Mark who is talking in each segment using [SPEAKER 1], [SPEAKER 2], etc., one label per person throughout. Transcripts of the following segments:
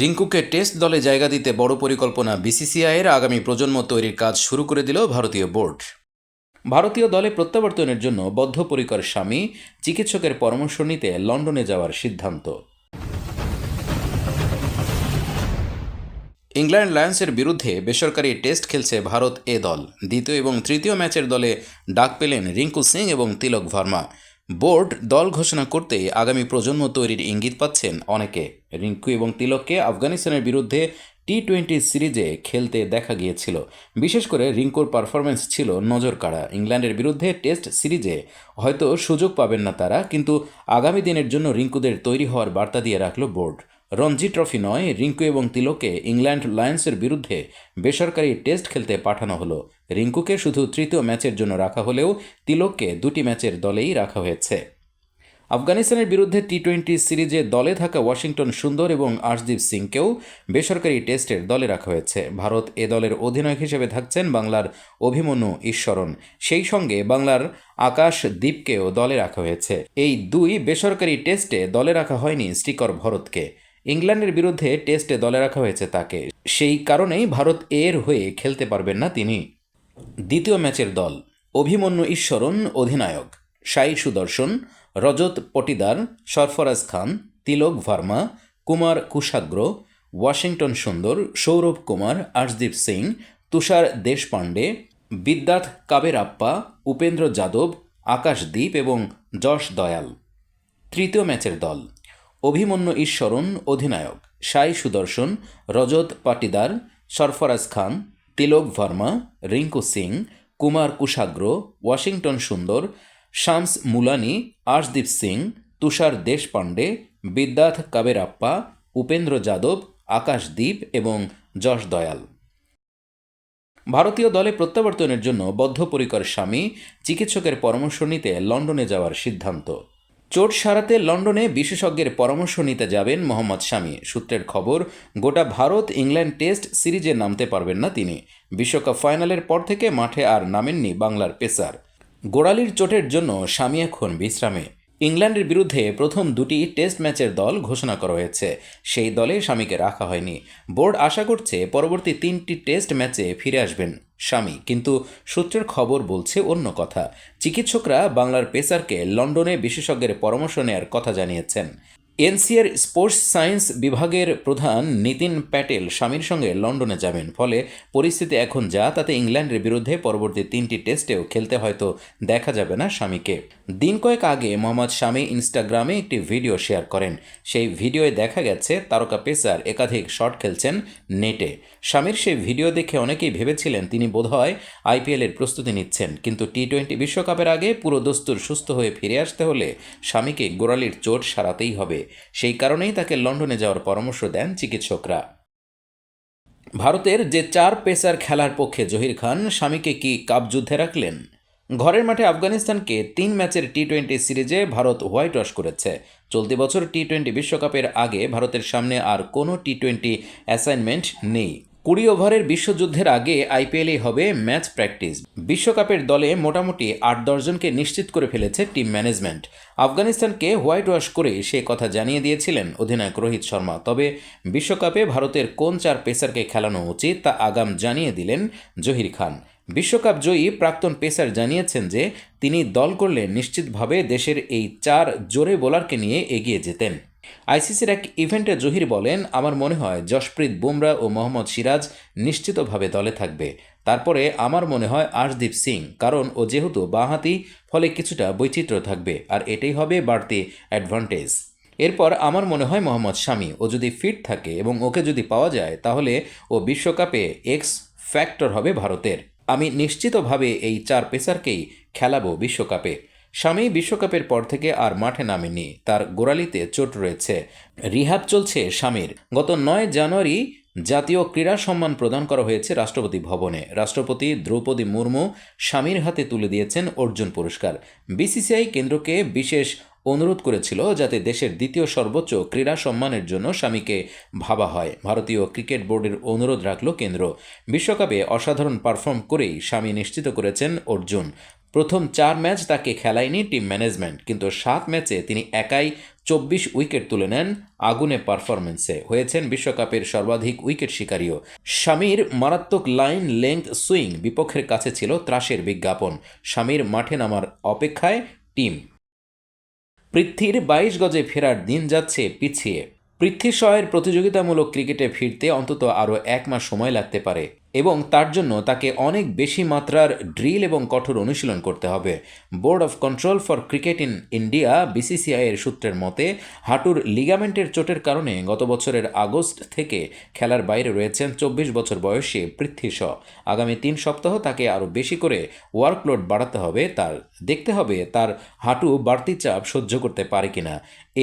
[SPEAKER 1] রিঙ্কুকে test দলে জায়গা দিতে বড় পরিকল্পনা বিসিসিআইয়ের আগামী প্রজন্ম তৈরির কাজ শুরু করে দিল ভারতীয় বোর্ড। ভারতীয় দলে প্রত্যাবর্তনের জন্য বদ্ধপরিকর স্বামী চিকিৎসকের পরামর্শ নিতে লন্ডনে যাওয়ার সিদ্ধান্ত। ইংল্যান্ড লায়ন্সের বিরুদ্ধে বেসরকারি টেস্ট খেলছে ভারত এ দল। দ্বিতীয় এবং তৃতীয় ম্যাচের দলে ডাক পেলেন রিঙ্কু সিং এবং তিলক ভার্মা। বোর্ড দল ঘোষণা করতে আগামী প্রজন্ম তৈরির ইঙ্গিত পাচ্ছেন অনেকে। রিঙ্কু এবং তিলককে আফগানিস্তানের বিরুদ্ধে টি টোয়েন্টি সিরিজে খেলতে দেখা গিয়েছিল। বিশেষ করে রিঙ্কুর পারফরমেন্স ছিল নজর কাড়া ইংল্যান্ডের বিরুদ্ধে টেস্ট সিরিজে হয়তো সুযোগ পাবেন না তারা, কিন্তু আগামী দিনের জন্য রিঙ্কুদের তৈরি হওয়ার বার্তা দিয়ে রাখল বোর্ড। রঞ্জি ট্রফি নয়, রিঙ্কু এবং তিলককে ইংল্যান্ড লায়ন্সের বিরুদ্ধে বেসরকারি টেস্ট খেলতে পাঠানো হলো। রিঙ্কুকে শুধু তৃতীয় ম্যাচের জন্য রাখা হলেও তিলককে দুটি ম্যাচের দলেই রাখা হয়েছে। আফগানিস্তানের বিরুদ্ধে টি টোয়েন্টি সিরিজে দলে থাকা ওয়াশিংটন সুন্দর এবং আর্শদীপ সিংকেও বেসরকারি টেস্টের দলে রাখা হয়েছে। ভারত এ দলের অধিনায়ক হিসেবে থাকছেন বাংলার অভিমন্যু ঈশ্বরণ। সেই সঙ্গে বাংলার আকাশ দ্বীপকেও দলে রাখা হয়েছে। এই দুই বেসরকারি টেস্টে দলে রাখা হয়নি স্টিকর ভরতকে। ইংল্যান্ডের বিরুদ্ধে টেস্টে দলে রাখা হয়েছে তাকে। সেই কারণেই ভারত এর হয়ে খেলতে পারবেন না তিনি। দ্বিতীয় ম্যাচের দল, অভিমন্যু ঈশ্বরণ, অধিনায়ক সাই সুদর্শন, রজত পটিদার, সরফরাজ খান, তিলক ভার্মা, কুমার কুশাগ্র, ওয়াশিংটন সুন্দর, সৌরভ কুমার, আর্শদীপ সিং, তুষার দেশপাণ্ডে, বিদ্যার্থ কাবেরাপ্পা, উপেন্দ্র যাদব আকাশদ্বীপ এবং যশ দয়াল। তৃতীয় ম্যাচের দল অভিমন্যু ঈশ্বরণ অধিনায়ক, সাই সুদর্শন, রজত পাটিদার, সরফরাজ খান, তিলক ভার্মা, রিঙ্কু সিং, কুমার কুশাগ্র, ওয়াশিংটন সুন্দর, শামস মুলানি আর্শদীপ সিং, তুষার দেশপাণ্ডে, বিদ্যার্থ কাবেরাপ্পা, উপেন্দ্র যাদব আকাশদ্বীপ এবং যশ দয়াল। ভারতীয় দলে প্রত্যাবর্তনের জন্য বদ্ধপরিকর স্বামী চিকিৎসকের পরামর্শ নিতে লন্ডনে যাওয়ার সিদ্ধান্ত। চোট সারাতে লন্ডনে বিশেষজ্ঞের পরামর্শ নিতে যাবেন মোহাম্মদ শামী। সূত্রের খবর, গোটা ভারত ইংল্যান্ড টেস্ট সিরিজে নামতে পারবেন না তিনি। বিশ্বকাপ ফাইনালের পর থেকে মাঠে আর নামেননি বাংলার পেসার। গোড়ালির চোটের জন্য স্বামী এখন বিশ্রামে। ইংল্যান্ডের বিরুদ্ধে প্রথম দুটি টেস্ট ম্যাচের দল ঘোষণা করা হয়েছে। সেই দলে স্বামীকে রাখা হয়নি। বোর্ড আশা করছে পরবর্তী তিনটি টেস্ট ম্যাচে ফিরে আসবেন স্বামী কিন্তু সূত্রের খবর বলছে অন্য কথা। চিকিৎসকরা বাংলার পেসারকে লন্ডনে বিশেষজ্ঞের পরামর্শ নেয়ার কথা জানিয়েছেন। এনসিআর স্পোর্টস সায়েন্স বিভাগের প্রধান নীতিন প্যাটেল স্বামীর সঙ্গে লন্ডনে যাবেন, ফলে পরিস্থিতি এখন যা, তাতে ইংল্যান্ডের বিরুদ্ধে পরবর্তী তিনটি টেস্টেও খেলতে হয়তো দেখা যাবে না স্বামীকে। দিন কয়েক আগে মোহাম্মদ স্বামী ইনস্টাগ্রামে একটি ভিডিও শেয়ার করেন। সেই ভিডিওয়ে দেখা গেছে, তারকা পেসার একাধিক শট খেলছেন নেটে। স্বামীর সেই ভিডিও দেখে অনেকেই ভেবেছিলেন তিনি বোধহয় আইপিএলের প্রস্তুতি নিচ্ছেন। কিন্তু টি টোয়েন্টি বিশ্বকাপের আগে পুরো দস্তুর সুস্থ হয়ে ফিরে আসতে হলে স্বামীকে গোড়ালির চোট সারাতেই হবে। সেই কারণেই তাকে লন্ডনে যাওয়ার পরামর্শ দেন চিকিৎসকরা। ভারতের যে চার পেসার খেলার পক্ষে জহির খান স্বামীকে কি কাপ যুদ্ধে রাখলেন? ঘরের মাঠে আফগানিস্তানকে তিন ম্যাচের টি টোয়েন্টি সিরিজে ভারত হোয়াইট ওয়াশ করেছে। চলতি বছর টি টোয়েন্টি বিশ্বকাপের আগে ভারতের সামনে আর কোনো টি টোয়েন্টি অ্যাসাইনমেন্ট নেই। কুড়ি ওভারের বিশ্বযুদ্ধের আগে আইপিএলেই হবে ম্যাচ প্র্যাকটিস। বিশ্বকাপের দলে মোটামুটি আট দশজনকে নিশ্চিত করে ফেলেছে টিম ম্যানেজমেন্ট। আফগানিস্তানকে হোয়াইট ওয়াশ করে সে কথা জানিয়ে দিয়েছিলেন অধিনায়ক রোহিত শর্মা। তবে বিশ্বকাপে ভারতের কোন চার পেসারকে খেলানো উচিত তা আগাম জানিয়ে দিলেন জহির খান। বিশ্বকাপ জয়ী প্রাক্তন পেসার জানিয়েছেন যে তিনি দল করলে নিশ্চিতভাবে দেশের এই চার জোরে বোলারকে নিয়ে এগিয়ে যেতেন। আইসিসির এক ইভেন্টে জহির বলেন, আমার মনে হয় যশপ্রীত বুমরা ও মোহাম্মদ সিরাজ নিশ্চিতভাবে দলে থাকবে। তারপরে আমার মনে হয় আশদীপ সিং, কারণ ও যেহেতু বাঁহাতি, ফলে কিছুটা বৈচিত্র্য থাকবে, আর এটাই হবে বাড়তি অ্যাডভান্টেজ। এরপর আমার মনে হয় মোহাম্মদ শামি, ও যদি ফিট থাকে এবং ওকে যদি পাওয়া যায়, তাহলে ও বিশ্বকাপে এক্স ফ্যাক্টর হবে ভারতের। আমি নিশ্চিতভাবে এই চার পেসারকেই খেলাবো বিশ্বকাপে। স্বামী বিশ্বকাপের পর থেকে আর মাঠে নামেনি। তার গোড়ালিতে চোট রয়েছে। রিহাব চলছে স্বামীর। গত নয় জানুয়ারি জাতীয় ক্রীড়া সম্মান প্রদান করা হয়েছে রাষ্ট্রপতি ভবনে। রাষ্ট্রপতি দ্রৌপদী মুর্মু স্বামীর হাতে তুলে দিয়েছেন অর্জুন পুরস্কার। বিসিসিআই কেন্দ্রকে বিশেষ অনুরোধ করেছিল যাতে দেশের দ্বিতীয় সর্বোচ্চ ক্রীড়া সম্মানের জন্য স্বামীকে ভাবা হয়। ভারতীয় ক্রিকেট বোর্ডের অনুরোধ রাখল কেন্দ্র। বিশ্বকাপে অসাধারণ পারফর্ম করেই স্বামী নিশ্চিত করেছেন অর্জুন। প্রথম চার ম্যাচ তাকে খেলায়নি টিম ম্যানেজমেন্ট, কিন্তু সাত ম্যাচে তিনি একাই চব্বিশ উইকেট তুলে নেন আগুনে পারফরমেন্সে হয়েছেন বিশ্বকাপের সর্বাধিক উইকেট শিকারীও। স্বামীর মারাত্মক লাইন লেংথ সুইং বিপক্ষের কাছে ছিল ত্রাসের বিজ্ঞাপন। স্বামীর মাঠে নামার অপেক্ষায় টিম। পৃথ্বীর বাইশ গজে ফেরার দিন যাচ্ছে পিছিয়ে। পৃথ্বী শয়ের প্রতিযোগিতামূলক ক্রিকেটে ফিরতে অন্তত আরও এক মাস সময় লাগতে পারে। এবং তার জন্য তাকে অনেক বেশি মাত্রার ড্রিল এবং কঠোর অনুশীলন করতে হবে। Board of control for cricket in India বিসিসিআইয়ের সূত্রের মতে, হাঁটুর লিগামেন্টের চোটের কারণে গত বছরের আগস্ট থেকে খেলার বাইরে রয়েছেন চব্বিশ বছর বয়সী পৃথ্বী শ। আগামী তিন সপ্তাহ তাকে আরও বেশি করে ওয়ার্কলোড বাড়াতে হবে, তার দেখতে হবে তার হাঁটু বাড়তি চাপ সহ্য করতে পারে কিনা।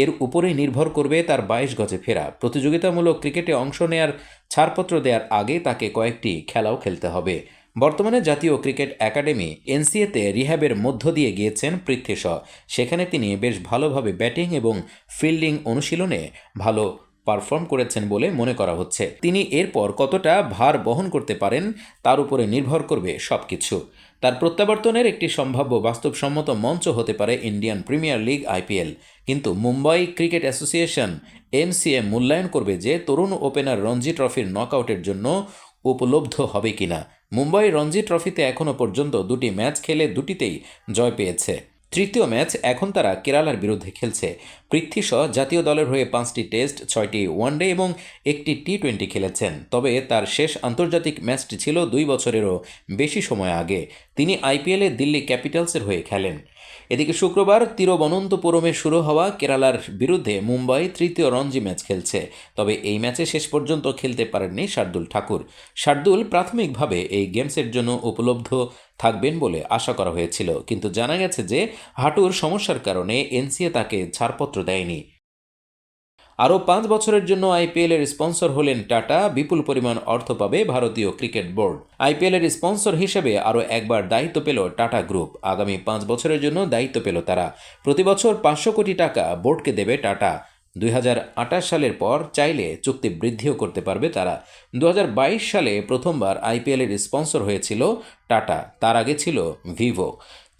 [SPEAKER 1] এর উপরেই নির্ভর করবে তার বাইশ গজে ফেরা। প্রতিযোগিতামূলক ক্রিকেটে অংশ নেয়ার ছাড়পত্র দেওয়ার আগে তাকে কয়েকটি খেলাও খেলতে হবে। বর্তমানে জাতীয় ক্রিকেট একাডেমি এনসিএতে রিহ্যাবের মধ্য দিয়ে গিয়েছেন পৃথ্বী শ সেখানে তিনি বেশ ভালোভাবে ব্যাটিং এবং ফিল্ডিং অনুশীলনে ভালো পারফর্ম করেছেন বলে মনে করা হচ্ছে। তিনি এরপর কতটা ভার বহন করতে পারেন তার উপরে নির্ভর করবে সব কিছু তার প্রত্যাবর্তনের একটি সম্ভাব্য বাস্তবসম্মত মঞ্চ হতে পারে ইন্ডিয়ান প্রিমিয়ার লিগ, আইপিএল। কিন্তু মুম্বাই ক্রিকেট অ্যাসোসিয়েশন এমসিএ মূল্যায়ন করবে যে তরুণ ওপেনার রঞ্জি ট্রফির নকআউটের জন্য উপলব্ধ হবে কিনা। মুম্বাই রঞ্জি ট্রফিতে এখনও পর্যন্ত দুটি ম্যাচ খেলে দুটিতেই জয় পেয়েছে। তৃতীয় ম্যাচ এখন তারা কেরালার বিরুদ্ধে খেলছে। পৃথ্বী শ জাতীয় দলের হয়ে পাঁচটি টেস্ট, ছয়টি ওয়ানডে এবং একটি টি টোয়েন্টি খেলেছেন। তবে তার শেষ আন্তর্জাতিক ম্যাচটি ছিল দুই বছরেরও বেশি সময় আগে। তিনি আইপিএলে দিল্লি ক্যাপিটালসের হয়ে খেলেন। এদিকে শুক্রবার তিরুবনন্তপুরমে শুরু হওয়া কেরালার বিরুদ্ধে মুম্বাই তৃতীয় রঞ্জি ম্যাচ খেলছে। তবে এই ম্যাচে শেষ পর্যন্ত খেলতে পারেননি শার্দুল ঠাকুর। শার্দুল প্রাথমিকভাবে এই গেমসের জন্য উপলব্ধ থাকবেন বলে আশা করা হয়েছিল, কিন্তু জানা গেছে যে হাঁটুর সমস্যার কারণে এনসিএ তাকে ছাড়পত্র দেয়নি। আরও পাঁচ বছরের জন্য আইপিএল এর স্পন্সর হলেন টাটা, বিপুল পরিমাণ অর্থ পাবে ভারতীয় ক্রিকেট বোর্ড। আইপিএল এর স্পন্সর হিসেবে আরও একবার দায়িত্ব পেল টাটা গ্রুপ। আগামী পাঁচ বছরের জন্য দায়িত্ব পেল তারা। প্রতি বছর পাঁচশো কোটি টাকা বোর্ডকে দেবে টাটা। দুই হাজার আঠাশ সালের পর চাইলে চুক্তি বৃদ্ধিও করতে পারবে তারা। দু হাজার বাইশ সালে প্রথমবার আইপিএলের স্পন্সর হয়েছিল টাটা, তার আগে ছিল ভিভো।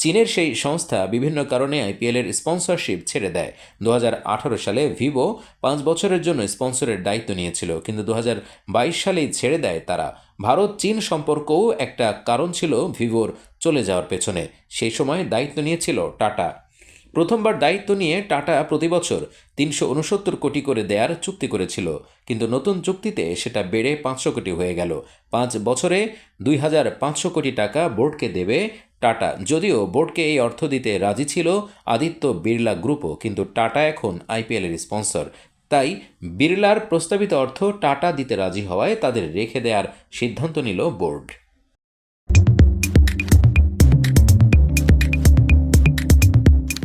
[SPEAKER 1] চীনের সেই সংস্থা বিভিন্ন কারণে আইপিএলের স্পন্সরশিপ ছেড়ে দেয়। দু হাজার আঠারো সালে ভিভো পাঁচ বছরের জন্য স্পন্সরের দায়িত্ব নিয়েছিল, কিন্তু দু হাজার বাইশ সালেই ছেড়ে দেয় তারা। ভারত চীন সম্পর্কও একটা কারণ ছিল ভিভোর চলে যাওয়ার পেছনে। সেই সময় দায়িত্ব নিয়েছিল টাটা। প্রথমবার দায়িত্ব নিয়ে টাটা প্রতি বছর তিনশো উনসত্তর কোটি করে দেয়ার চুক্তি করেছিল। কিন্তু নতুন চুক্তিতে সেটা বেড়ে পাঁচশো কোটি হয়ে গেল। পাঁচ বছরে দুই হাজার পাঁচশো কোটি টাকা বোর্ডকে দেবে টাটা। যদিও বোর্ডকে এই অর্থ দিতে রাজি ছিল আদিত্য বিড়লা গ্রুপও, কিন্তু টাটা এখন আইপিএলের স্পন্সর। তাই বিড়লার প্রস্তাবিত অর্থ টাটা দিতে রাজি হওয়ায় তাদের রেখে দেওয়ার সিদ্ধান্ত নিল বোর্ড।